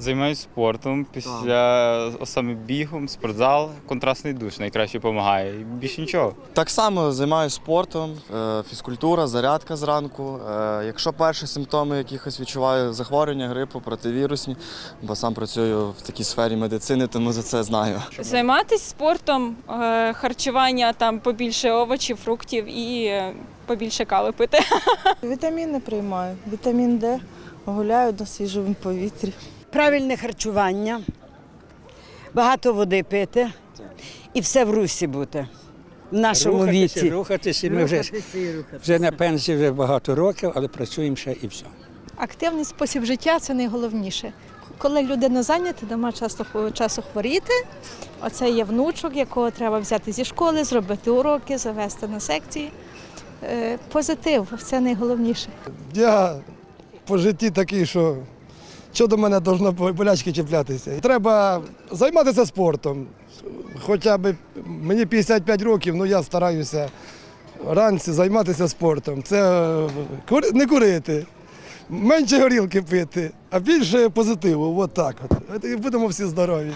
Займаюся спортом після саме бігом, спортзал, контрастний душ найкраще допомагає. Більше нічого. Так само займаюся спортом, е, фізкультура, зарядка зранку. Е, Якщо перші симптоми якихось відчуваю захворювання, грипу, противірусні, бо сам працюю в такій сфері медицини, тому за це знаю. Займатися спортом, е, харчування, там побільше овочів, фруктів і побільше кави пити. Вітаміни приймаю. Вітамін Д. Гуляю на свіжому повітрі. Правильне харчування, багато води пити і все в русі бути в нашому рухатися, віці. рухатися. Ми вже, Рухатися і рухатися. вже на пенсії вже багато років, але працюємо ще і все. Активний спосіб життя це найголовніше. Коли людина зайнята, нема часу, часу хворіти. Оце є внучок, якого треба взяти зі школи, зробити уроки, завести на секції. Е, Позитив це найголовніше. Я по житті такий, що що до мене повинно болячки чіплятися. Треба займатися спортом. Хоча б мені 55 років, ну я стараюся ранці займатися спортом. Це е, не курити, менше горілки пити, а більше позитиву. От так от. І будемо всі здорові.